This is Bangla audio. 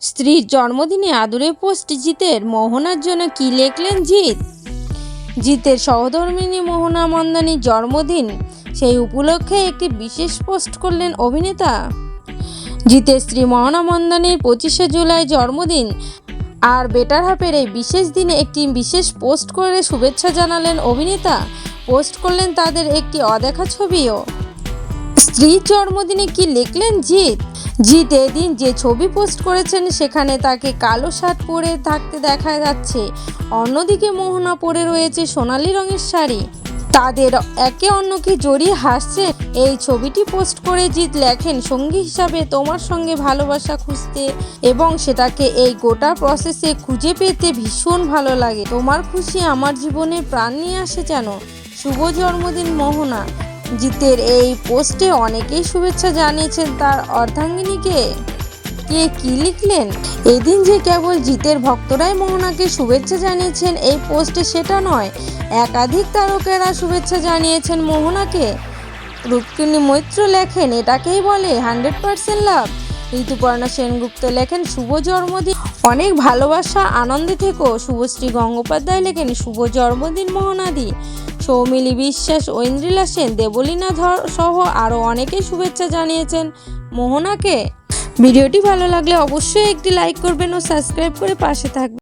স্ত্রীর জন্মদিনে আদুরে পোস্ট জিতের মোহনার জন্য কি লিখলেন জিৎ? জিতের সহধর্মিনী মোহনা মন্দানির জন্মদিন, সেই উপলক্ষে একটি বিশেষ পোস্ট করলেন অভিনেতা। জিতের স্ত্রী মোহনা মন্দানির পঁচিশে জুলাই জন্মদিন, আর বেটার হাফের এই বিশেষ দিনে একটি বিশেষ পোস্ট করে শুভেচ্ছা জানালেন অভিনেতা। পোস্ট করলেন তাদের একটি অদেখা ছবিও। স্ত্রীর জন্মদিনে কি লিখলেন জিৎ? জিৎ এদিন যে ছবি পোস্ট করেছেন, সেখানে তাকে কালো শার্ট পরে থাকতে দেখা যাচ্ছে। অন্যদিকে মোহনা পরে রয়েছে সোনালি রঙের শাড়ি। তাদের একে অন্যকে জড়িয়ে হাসছে। এই ছবিটি পোস্ট করে জিৎ লেখেন, সঙ্গী হিসাবে তোমার সঙ্গে ভালোবাসা খুঁজতে এবং সেটাকে এই গোটা প্রসেসে খুঁজে পেতে ভীষণ ভালো লাগে। তোমার খুশি আমার জীবনে প্রাণ নিয়ে আসে যেন। শুভ জন্মদিন, মোহনা। জিতের এই পোস্টে অনেকেই শুভেচ্ছা জানিয়েছেন তার অর্ধাঙ্গিনীকে। কে কি লিখলেন? এদিন যে কেবল জিতের ভক্তরাই মোহনাকে শুভেচ্ছা জানিয়েছেন, এই পোস্টে সেটা নয়, একাধিক তারকেরা শুভেচ্ছা জানিয়েছেন মোহনাকে। রূপকিনী মৈত্র লেখেন, এটাকেই বলে hundred percent love. Rituparna Sengupta লেখেন, শুভ জন্মদিন। অনেক ভালোবাসা, আনন্দে থেকো। শুভশ্রী গঙ্গোপাধ্যায় লেখেন, শুভ জন্মদিন মোহনাদি। সৌমিলি বিশ্বাস ঐন্দ্রিলা সেন, দেবলীনা ধর সহ আরও অনেকে শুভেচ্ছা জানিয়েছেন। মোহনাকে। ভিডিওটি ভালো লাগলে অবশ্যই একটি লাইক করবেন ও সাবস্ক্রাইব করে পাশে থাকবেন।